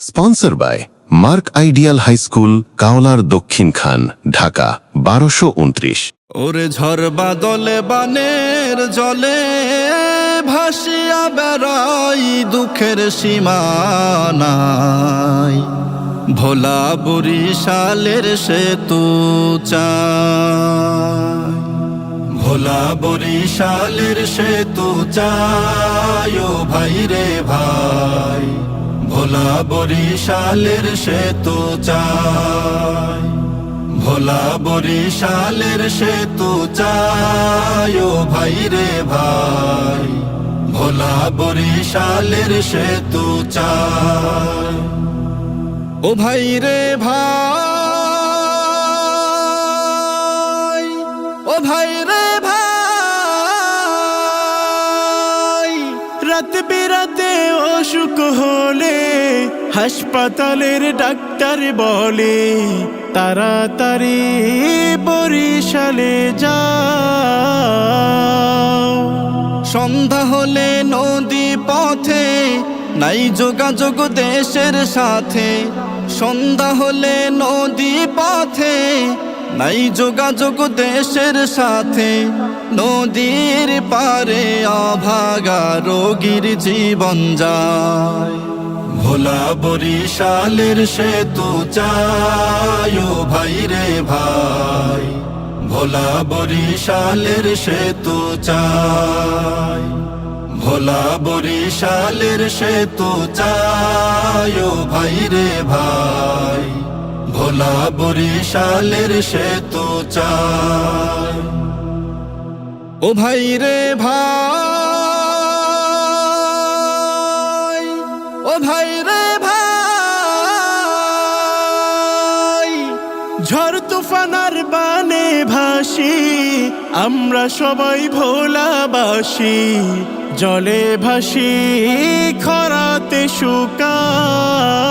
Sponsor by Mark ideal high school Kaolar Dakshin Khan Dhaka বারোশো উনত্রিশ ওরে ঝড় বাদলে বানের জলে ভাসিয়া বেড়াই দুঃখের সীমানাই ভোলা বরিশালের সেতু চাই ভোলা বরিশালের সেতু ও ভাই রে ভাই। ভোলা বরিশালের সেতু চাই ভোলা বরিশালের সেতু চাই ও ভাই রে ভাই। ভোলা বরিশালের সেতু চাই ও ভাই রে ভাই, ও ভাই রে ভাই। রাত বিরাতে অসুখ হলে হাসপাতালের ডাক্তার বলে, তাড়াতাড়ি বরিশালে যাও। সন্ধ্যা হলে নদী পথে, নাই যোগাযোগ দেশের সাথে। সন্ধ্যা হলে নদী পথে নাই যোগাযোগ দেশের সাথে। নদীর পারে অভাগা রোগীর জীবন যায়। ভোলা বরিশালের সেতু চায় ভাই রে ভাই। ভোলা বরিশালের সেতু চাই ভোলা বরিশালের সেতু ও ভাই রে ভাই। ভোলা বরিশালের সেতু চাই ও ভাই রে ভাই, ও ভাই রে ভাই, ঝড় তুফানার বানে ভাসি, আমরা সবাই ভোলাবাসি, জলে ভাসি, খরাতে শুকাই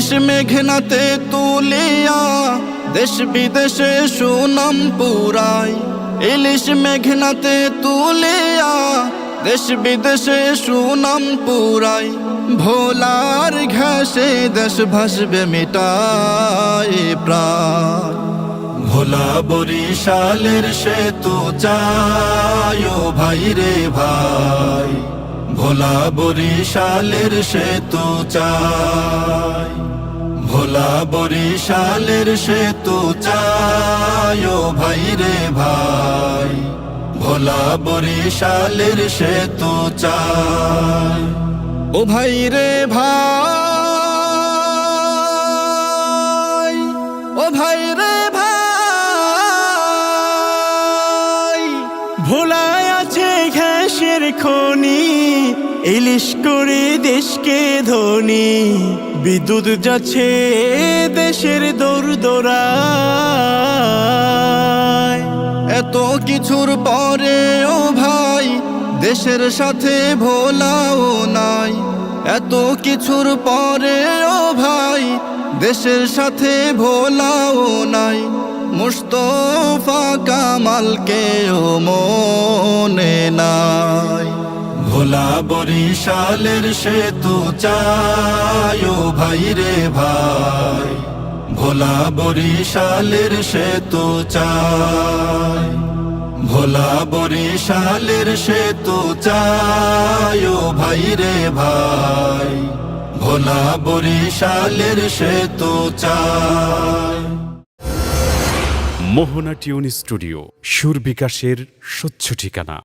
ইলিশ মেঘনাতে তুলিয়া, দেশ বিদেশে সুনাম পুরাই। ইলিশ মেঘনাতে তুলিয়া, দেশ বিদেশে সুনাম পুরাই। ভোলার ঘাসে দেশ ভাসবে মিটাই প্রাণ। ভোলা বরিশালের সেতু চায়, ও ভাই রে ভাই। ভোলা বরিশালের সেতু চাই ভোলা বরিশালের সেতু চাই ও ভাই রে ভাই। ভোলা বরিশালের সেতু চাই ও ভাই রে ভাই, ও ভাই রে ভাই। ঘাসের খনি, ইলিশ করে দেশকে ধনী। বিদ্যুৎ যাচ্ছে দেশের দৌড় দৌড়ায় এত কিছুর পরে, ও ভাই, দেশের সাথে ভোলাও নাই। এত কিছুর পরে, ও ভাই, দেশের সাথে ভোলাও নাই। মুস্তফা কামালকে ও নাই ভোলা বরিশালের সেতু ও ভাই রে ভাই। ভোলা বরিশালের সেতু চাই ভোলা বরিশালের সেতু ও ভাই রে ভাই। ভোলা বরিশালের সেতু চায়। মোহনা টিউন স্টুডিও সুর বিকাশের স্বচ্ছ ঠিকানা।